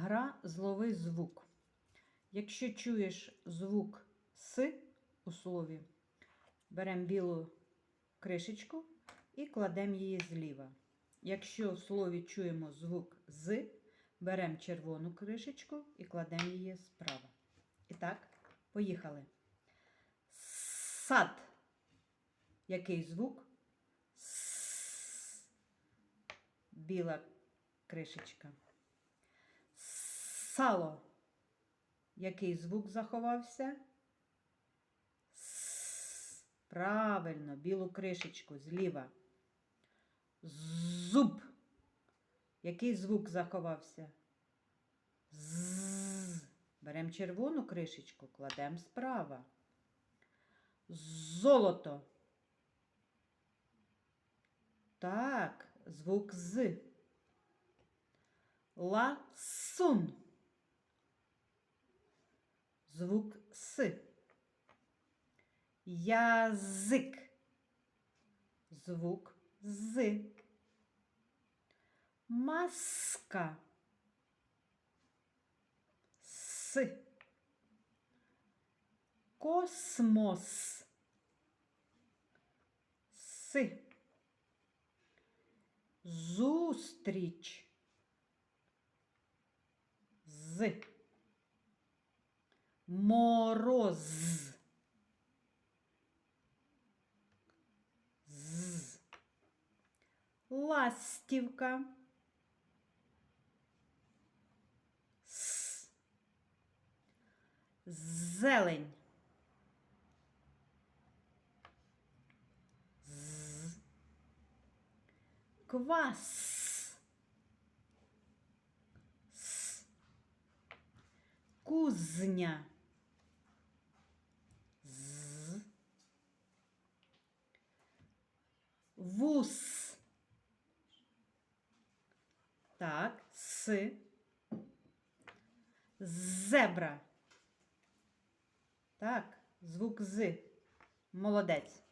Гра зловий звук. Якщо чуєш звук С у слові, беремо білу кришечку і кладемо її зліва. Якщо в слові чуємо звук з, беремо червону кришечку і кладемо її справа. І так, поїхали. Сад. Який звук? С. Біла кришечка. Сало. Який звук заховався? С. Правильно, білу кришечку зліва. Зуб. Який звук заховався? З. Беремо червону кришечку, кладемо справа. Золото. Так, звук з. Ласун. Звук с. Язик. Звук з. Маска. С. Космос. С. Зустріч. Мороз. З. Ластівка. С. Зелень. З. Квас. Кузня. Вус. Так, с. Зебра. Так, звук з. Молодець.